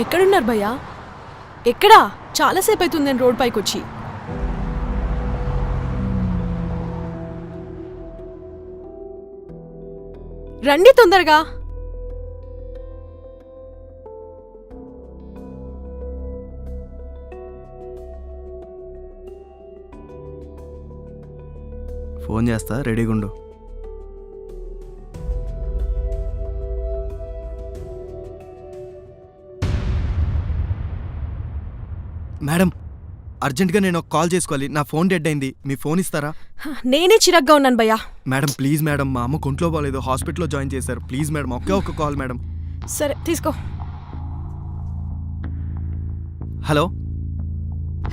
ఎక్కడున్నారు భయ్యా? ఎక్కడా? చాలాసేపు అవుతుంది నేను రోడ్ పైకి వచ్చి రండి తొందరగా. ఫోన్ చేస్తా రెడీగా ఉండు మేడం అర్జెంటుగా నేను ఒక కాల్ చేసుకోవాలి. నా ఫోన్ డెడ్ అయింది. మీ ఫోన్ ఇస్తారా? హ, నేనే చిరగ్గా ఉన్నాను భయ్యా. మేడం ప్లీజ్ మేడం మా అమ్మ కొంట్లో బాగాలేదు హాస్పిటల్లో జాయిన్ చేశారు. ప్లీజ్ మేడం ఒకే ఒక కాల్ మేడం. సరే తీసుకో. హలో?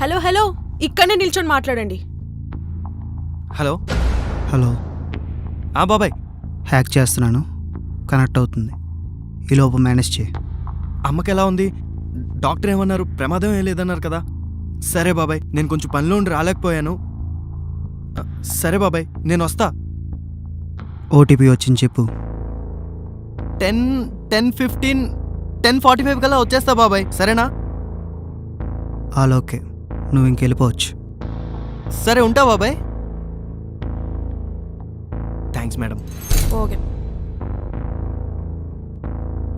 Hello hello. ఇక్కడనే నిల్చొని మాట్లాడండి. హలో? హలో. ఆ బాబాయ్. హ్యాక్ చేస్తున్నాను. కనెక్ట్ అవుతుంది. ఈలోపు మేనేజ్ చేయి. అమ్మకి ఎలా ఉంది? డాక్టర్ ఏమన్నారు? ప్రమాదం ఏం లేదన్నారు కదా. సరే బాబాయ్ నేను కొంచెం పనిలో ఉండి రాలేకపోయాను. సరే బాబాయ్ నేను వస్తా. ఓటీపీ వచ్చింది చెప్పు. Ten ten fifteen ten forty five కల్లా వచ్చేస్తా బాబాయ్ సరేనా? ఆల్ ఓకే నువ్వు ఇంకెళ్ళిపోవచ్చు సరే ఉంటా బాబాయ్. Thanks madam. ఓకే.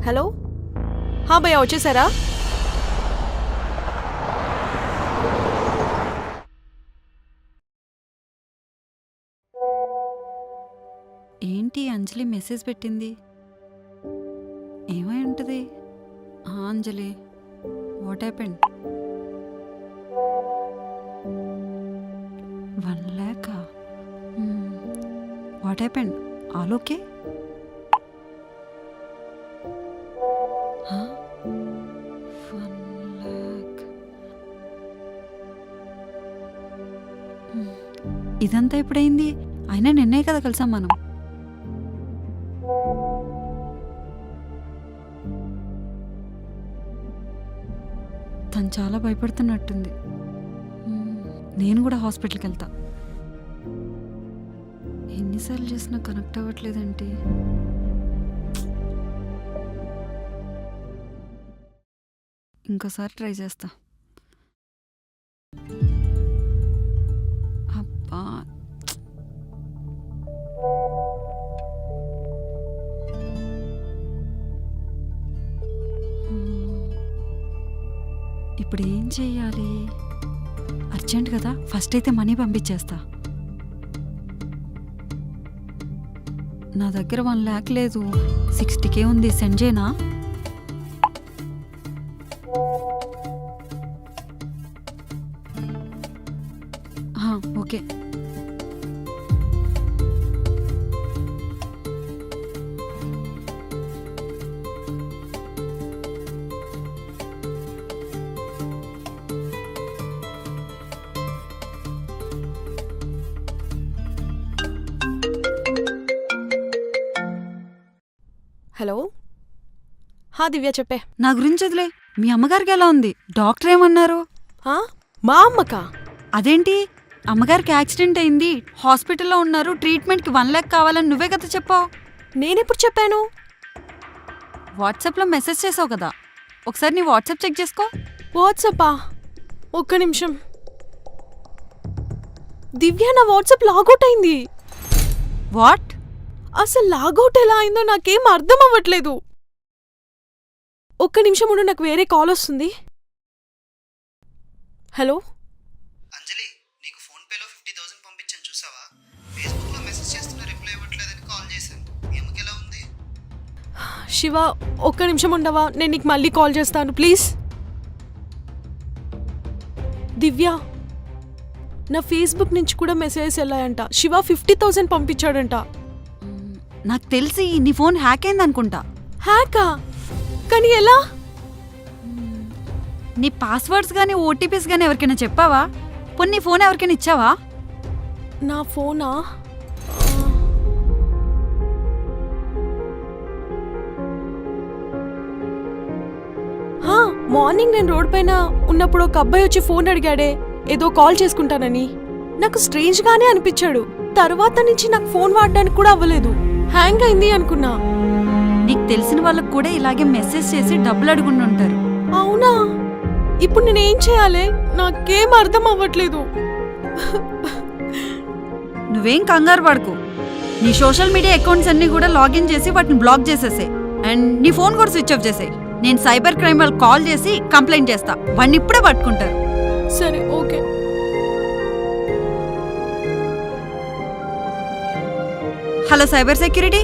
హలో? హా భయ్యా వచ్చేసారా? అంజలి మెసేజ్ పెట్టింది. ఏమై ఉంటుంది? Anjali what happened one lakh what happened all okay? One lakh. ఇదంతా ఎప్పుడైంది? అయినా నిన్నే కదా కలిసాం మనం. తను చాలా భయపడుతున్నట్టుంది. నేను కూడా హాస్పిటల్కి వెళ్తా. ఎన్నిసార్లు చేసినా కనెక్ట్ అవ్వట్లేదంటే. ఇంకోసారి ట్రై చేస్తా. ఇప్పుడు ఏం చెయ్యాలి? అర్జెంట్ కదా ఫస్ట్ అయితే మనీ పంపించేస్తా. నా దగ్గర వన్ ల్యాక్ లేదు సిక్స్టీకే ఉంది సెండ్ చేయనా? ఓకే. హలో? హా దివ్య చెప్పే. నా గురించి వదిలే. మీ అమ్మగారికి ఎలా ఉంది? డాక్టర్ ఏమన్నారు? మా అమ్మకా? అదేంటి? అమ్మగారికి యాక్సిడెంట్ అయింది. హాస్పిటల్లో ఉన్నారు. ట్రీట్మెంట్కి వన్ ల్యాక్ కావాలని నువ్వే కదా చెప్పావు. నేనెప్పుడు చెప్పాను? వాట్సాప్లో మెసేజ్ చేసావు కదా. ఒకసారి నీ వాట్సాప్ చెక్ చేసుకో. వాట్సాపా? ఒక్క నిమిషం. దివ్య నా వాట్సాప్ లాగౌట్ అయింది. వాట్? అసలు లాగౌట్ ఎలా అయిందో నాకేం అర్థం అవ్వట్లేదు ఒక్క నిమిషం ఉండు నాకు వేరే కాల్ వస్తుంది. హలో? అంజలి నీకు ఫోన్ పేలో ఫిఫ్టీ థౌసండ్ పంపించాను చూసావా? ఫేస్బుక్లో మెసేజ్ చేస్తున్నా రిప్లై ఇవ్వట్లేదని కాల్ చేశాను. ఉంది? శివ ఒక్క నిమిషం ఉండవా? నేను నీకు మళ్ళీ కాల్ చేస్తాను ప్లీజ్. దివ్య నా ఫేస్బుక్ నుంచి కూడా మెసేజెస్ వెళ్ళాయంట. శివ ఫిఫ్టీ థౌసండ్ పంపించాడంట. నాకు తెలిసి నీ ఫోన్ హ్యాక్ అయింది అనుకుంటా. హ్యాకా? కానీ ఎలా? నీ పాస్వర్డ్స్ కానీ ఓటీపీస్ కానీ ఎవరికైనా చెప్పావా? పోనీ నీ ఫోన్ ఎవరికైనా ఇచ్చావా? నా ఫోనా? హా, మార్నింగ్ నేను రోడ్ పైన ఉన్నప్పుడు ఒక అబ్బాయి వచ్చి ఫోన్ అడిగాడే ఏదో కాల్ చేసుకుంటానని. నాకు స్ట్రేంజ్ గానే అనిపించాడు. తర్వాత నుంచి నాకు ఫోన్ వాడడానికి కూడా అవ్వలేదు. హ్యాంగ్ అయింది అనుకున్నా. నీకు తెలిసిన వాళ్ళకు కూడా ఇలాగే మెసేజ్ చేసి డబ్బులు అడుగుండి ఉంటారు. అవునా? ఇప్పుడు నేనేం చేయాలి? నాకేం అర్థం అవ్వట్లేదు. నువ్వేం కంగారు పడకు. నీ సోషల్ మీడియా అకౌంట్స్ అన్ని కూడా లాగిన్ చేసి వాటిని బ్లాక్ చేసేసాయి. అండ్ నీ ఫోన్ కూడా స్విచ్ ఆఫ్ చేసాయి. నేను సైబర్ క్రైమ్ వాళ్ళు కాల్ చేసి కంప్లైంట్ చేస్తా. వాడిని ఇప్పుడే పట్టుకుంటారు. సరే ఓకే. Hello cyber security.